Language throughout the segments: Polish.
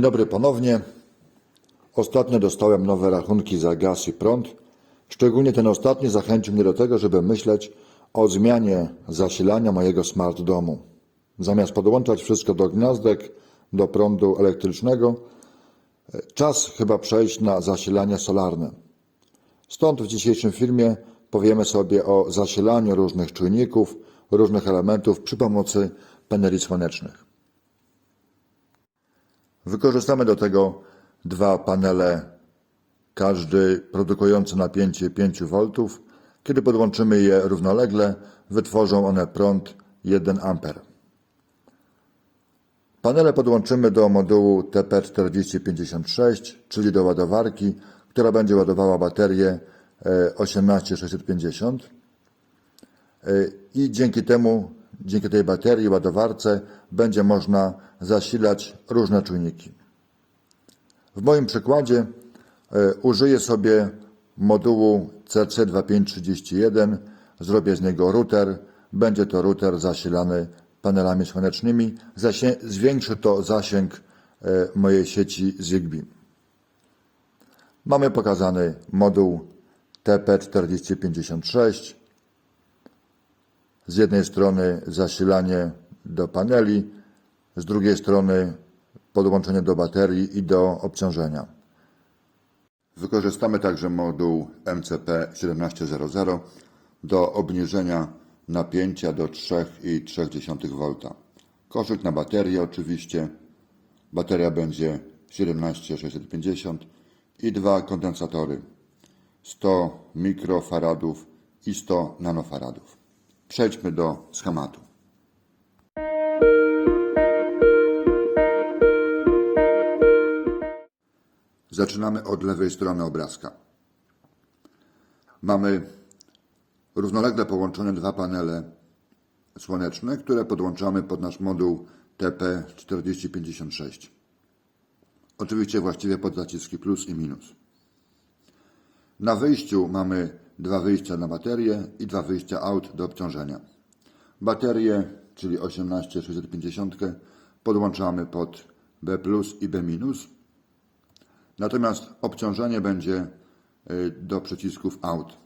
Dzień dobry ponownie. Ostatnio dostałem nowe rachunki za gaz i prąd. Szczególnie ten ostatni zachęcił mnie do tego, żeby myśleć o zmianie zasilania mojego smart domu. Zamiast podłączać wszystko do gniazdek, do prądu elektrycznego, czas chyba przejść na zasilanie solarne. Stąd w dzisiejszym filmie powiemy sobie o zasilaniu różnych czujników, różnych elementów przy pomocy paneli słonecznych. Wykorzystamy do tego dwa panele, każdy produkujący napięcie 5 V. Kiedy podłączymy je równolegle, wytworzą one prąd 1 A. Panele podłączymy do modułu TP4056, czyli do ładowarki, która będzie ładowała baterię e, 18650 E, i dzięki temu, dzięki tej baterii, ładowarce będzie można zasilać różne czujniki. W moim przykładzie e, użyję sobie modułu CC2531, zrobię z niego router, będzie to router zasilany panelami słonecznymi, zwiększy to zasięg e, mojej sieci Zigbee. Mamy pokazany moduł TP4056, z jednej strony zasilanie do paneli, z drugiej strony podłączenie do baterii i do obciążenia. Wykorzystamy także moduł MCP1700 do obniżenia napięcia do 3,3 V. Koszyk na baterię oczywiście. Bateria będzie 17650 i dwa kondensatory 100 mikrofaradów i 100 nanofaradów. Przejdźmy do schematu. Zaczynamy od lewej strony obrazka. Mamy równolegle połączone dwa panele słoneczne, które podłączamy pod nasz moduł TP4056. Oczywiście właściwie pod zaciski plus i minus. Na wyjściu mamy dwa wyjścia na baterię i dwa wyjścia out do obciążenia. Baterię, czyli 18650, podłączamy pod B i B Natomiast obciążenie będzie y, do przycisków out.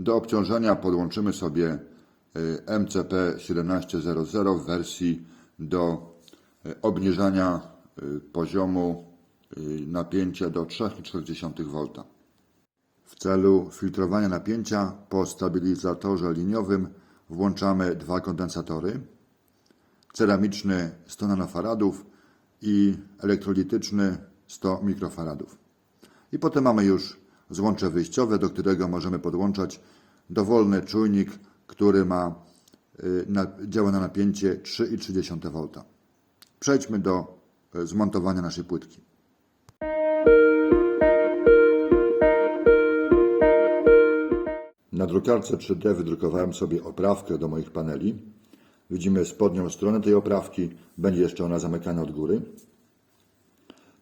Do obciążenia podłączymy sobie y, MCP1700 w wersji do y, obniżania poziomu napięcia do 3,4 V. W celu filtrowania napięcia po stabilizatorze liniowym włączamy dwa kondensatory. Ceramiczny 100 nanofaradów i elektrolityczny 100 mikrofaradów. I potem mamy już złącze wyjściowe, do którego możemy podłączać dowolny czujnik, który ma, y, działa na napięcie 3,3 V. Przejdźmy do y, zmontowania naszej płytki. Drukarce 3D wydrukowałem sobie oprawkę do moich paneli. Widzimy spodnią stronę tej oprawki, będzie jeszcze ona zamykana od góry.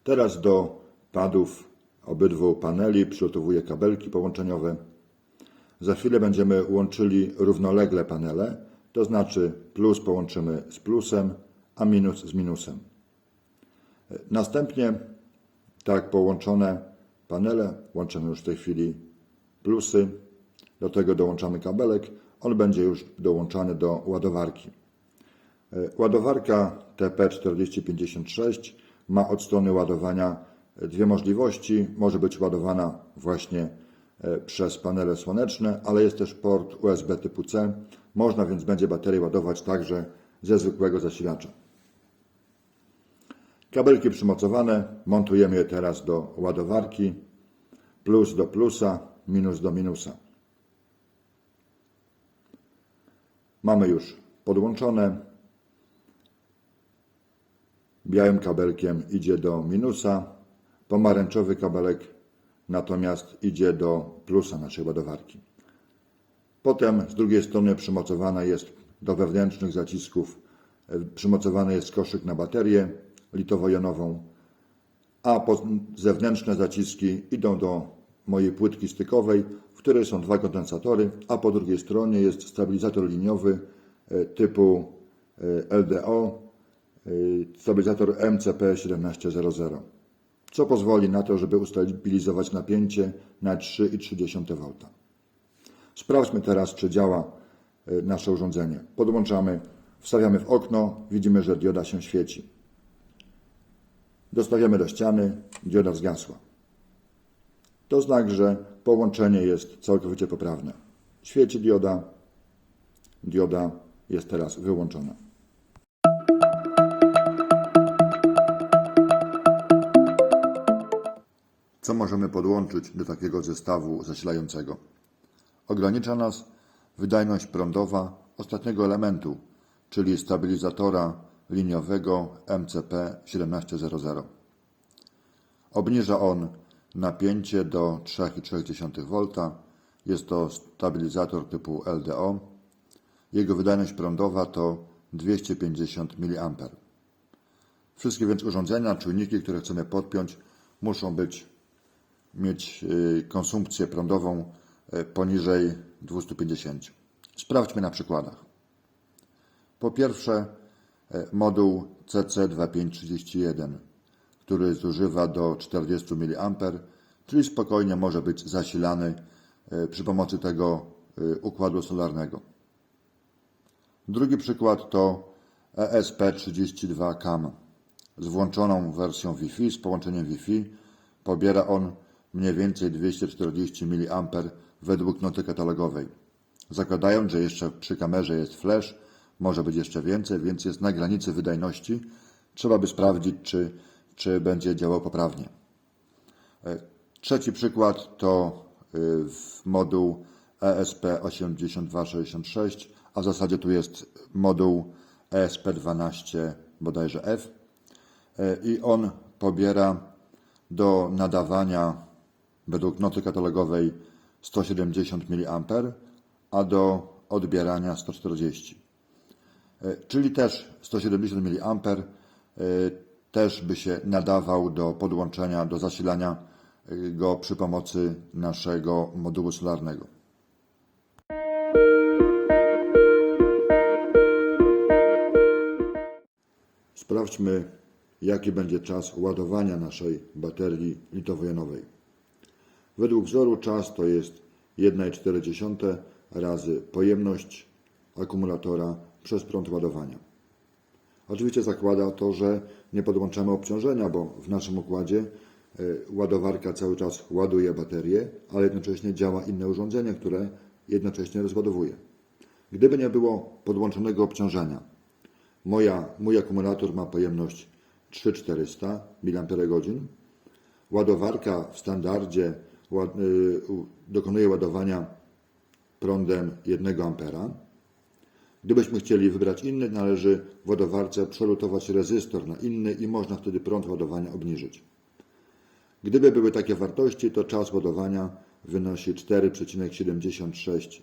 Teraz do padów obydwu paneli przygotowuję kabelki połączeniowe. Za chwilę będziemy łączyli równolegle panele, to znaczy plus połączymy z plusem, a minus z minusem. Następnie tak połączone panele łączymy już w tej chwili plusy, do tego dołączamy kabelek, on będzie już dołączany do ładowarki. E, Ładowarka TP4056 ma od strony ładowania dwie możliwości. Może być ładowana właśnie e, przez panele słoneczne, ale jest też port USB typu C. Można więc będzie baterię ładować także ze zwykłego zasilacza. Kabelki przymocowane montujemy je teraz do ładowarki. Plus do plusa, minus do minusa. Mamy już podłączone. Białym kabelkiem idzie do minusa, pomarańczowy kabelek natomiast idzie do plusa naszej ładowarki. Potem z drugiej strony przymocowana jest do wewnętrznych zacisków, przymocowany jest koszyk na baterię litowo-jonową, a zewnętrzne zaciski idą do mojej płytki stykowej, której są dwa kondensatory, a po drugiej stronie jest stabilizator liniowy e, typu e, LDO y, stabilizator MCP1700, co pozwoli na to, żeby ustabilizować napięcie na 3,3 V. Sprawdźmy teraz, czy działa nasze urządzenie. Podłączamy, wstawiamy w okno, widzimy, że dioda się świeci. Dostawiamy do ściany, dioda zgasła. To znak, że połączenie jest całkowicie poprawne. Świeci dioda, dioda jest teraz wyłączona. Co możemy podłączyć do takiego zestawu zasilającego? Ogranicza nas wydajność prądowa ostatniego elementu, czyli stabilizatora liniowego MCP1700. Obniża on napięcie do 3,3 V. Jest to stabilizator typu LDO. Jego wydajność prądowa to 250 mA. Wszystkie więc urządzenia, czujniki, które chcemy podpiąć, muszą być, mieć y, konsumpcję prądową y, poniżej 250. Sprawdźmy na przykładach. Po pierwsze, e, moduł CC2531, który zużywa do 40 mA, czyli spokojnie może być zasilany e, przy pomocy tego e, układu solarnego. Drugi przykład to E ESP32 CAM z włączoną wersją Wi-Fi, z połączeniem Wi-Fi. Pobiera on mniej więcej 240 mA według noty katalogowej. Zakładając, że jeszcze przy kamerze jest flash, może być jeszcze więcej, więc jest na granicy wydajności. Trzeba by sprawdzić, czy, czy będzie działał poprawnie. E, Trzeci przykład to w moduł E ESP8266, a w zasadzie tu jest moduł E ESP12 bodajże F E, i on pobiera do nadawania według noty katalogowej 170 mA, a do odbierania 140. E, Czyli też 170 mA e, też by się nadawał do podłączenia, do zasilania e, go przy pomocy naszego modułu solarnego. Sprawdźmy, jaki będzie czas ładowania naszej baterii litowo-jonowej. Według wzoru czas to jest 1,4 razy pojemność akumulatora przez prąd ładowania. Oczywiście zakłada to, że nie podłączamy obciążenia, bo w naszym układzie e, ładowarka cały czas ładuje baterię, ale jednocześnie działa inne urządzenie, które jednocześnie rozładowuje. Gdyby nie było podłączonego obciążenia, moja, mój akumulator ma pojemność 3400 mAh, ładowarka w standardzie u- dokonuje ładowania prądem 1 A. Gdybyśmy chcieli wybrać inny, należy w ładowarce przelutować rezystor na inny i można wtedy prąd ładowania obniżyć. Gdyby były takie wartości, to czas ładowania wynosi 4,76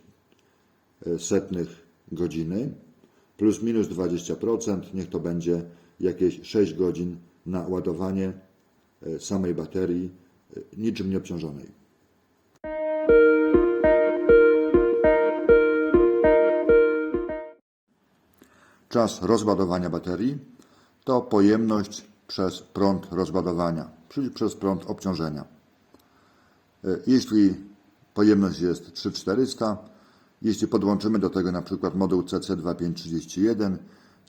setnych godziny plus minus 20%, niech to będzie jakieś 6 godzin na ładowanie e, samej baterii e, niczym nieobciążonej. Czas rozładowania baterii to pojemność przez prąd rozładowania, czyli przez prąd obciążenia. E, Jeśli pojemność jest 3400, jeśli podłączymy do tego na przykład moduł CC2531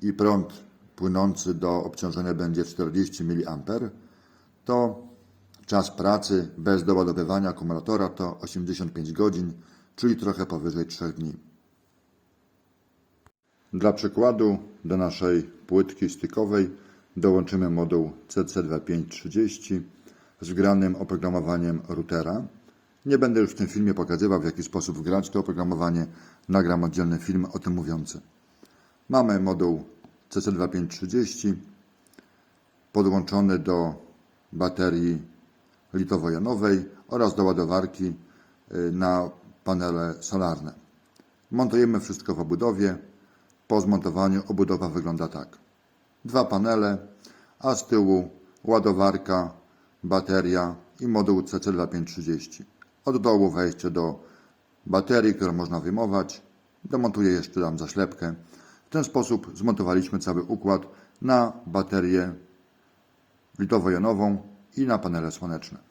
i prąd płynący do obciążenia będzie 40 mA, to czas pracy bez doładowywania akumulatora to 85 godzin, czyli trochę powyżej 3 dni. Dla przykładu do naszej płytki stykowej dołączymy moduł CC2530 z wgranym oprogramowaniem routera. Nie będę już w tym filmie pokazywał, w jaki sposób wgrać to oprogramowanie. Nagram oddzielny film o tym mówiący. Mamy moduł CC2530 podłączony do baterii litowo-jonowej oraz do ładowarki y, na panele solarne. Montujemy wszystko w obudowie. Po zmontowaniu obudowa wygląda tak. Dwa panele, a z tyłu ładowarka, bateria i moduł CC2530. Od dołu wejście do baterii, którą można wyjmować. Domontuję jeszcze dam zaślepkę. W ten sposób zmontowaliśmy cały układ na baterię litowo-jonową i na panele słoneczne.